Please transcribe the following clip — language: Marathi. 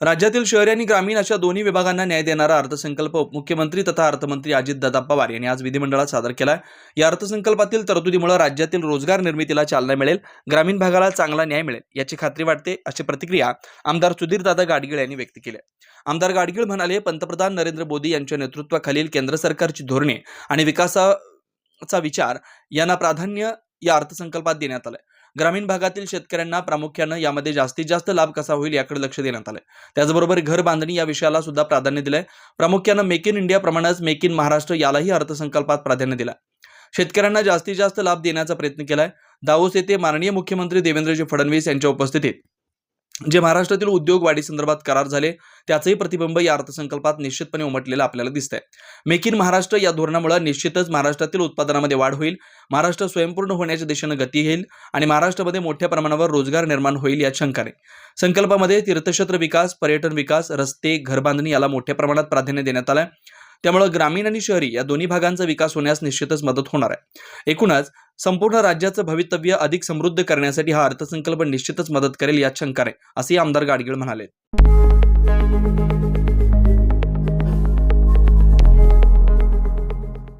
राज्यातील शहरी आणि ग्रामीण अशा दोन्ही विभागांना न्याय देणारा अर्थसंकल्प उपमुख्यमंत्री तथा अर्थमंत्री अजितदादा पवार यांनी आज विधिमंडळात सादर केला या अर्थसंकल्पातील तरतुदीमुळे राज्यातील रोजगार निर्मितीला चालना मिळेल ग्रामीण भागाला चांगला न्याय मिळेल याची खात्री वाटते अशी प्रतिक्रिया आमदार सुधीरदादा गाडगीळ यांनी व्यक्त केली आमदार गाडगीळ म्हणाले पंतप्रधान नरेंद्र मोदी यांच्या नेतृत्वाखालील केंद्र सरकारची धोरणे आणि विकासाचा विचार यांना प्राधान्य या अर्थसंकल्पात देण्यात आलाय. ग्रामीण भागातील शेतकऱ्यांना प्रामुख्यानं यामध्ये जास्तीत जास्त लाभ कसा होईल याकडे लक्ष देण्यात आलंय. त्याचबरोबर घर बांधणी या विषयाला सुद्धा प्राधान्य दिलंय. प्रामुख्यानं मेक इन इंडिया प्रमाणेच मेक इन महाराष्ट्र यालाही अर्थसंकल्पात प्राधान्य दिलं शेतकऱ्यांना जास्तीत जास्त लाभ देण्याचा प्रयत्न केलाय. दावोस येथे माननीय मुख्यमंत्री देवेंद्रजी फडणवीस यांच्या उपस्थितीत जे महाराष्ट्रातील उद्योग वाढीसंदर्भात करार झाले त्याचंही प्रतिबिंब या अर्थसंकल्पात निश्चितपणे उमटलेलं आपल्याला दिसतंय. मेक इन महाराष्ट्र या धोरणामुळे निश्चितच महाराष्ट्रातील उत्पादनामध्ये वाढ होईल महाराष्ट्र स्वयंपूर्ण होण्याच्या दिशेनं गती येईल आणि महाराष्ट्रामध्ये मोठ्या प्रमाणावर रोजगार निर्माण होईल यात शंका नाही संकल्पामध्ये तीर्थक्षेत्र विकास पर्यटन विकास रस्ते घरबांधणी याला मोठ्या प्रमाणात प्राधान्य देण्यात आलंय. त्यामुळे ग्रामीण आणि शहरी या दोन्ही भागांचा विकास होण्यास निश्चितच मदत होणार आहे. एकूणच संपूर्ण राज्याचं भवितव्य अधिक समृद्ध करण्यासाठी हा अर्थसंकल्प निश्चितच मदत करेल यात शंका नाही असे आमदार गाडगीळ म्हणाले.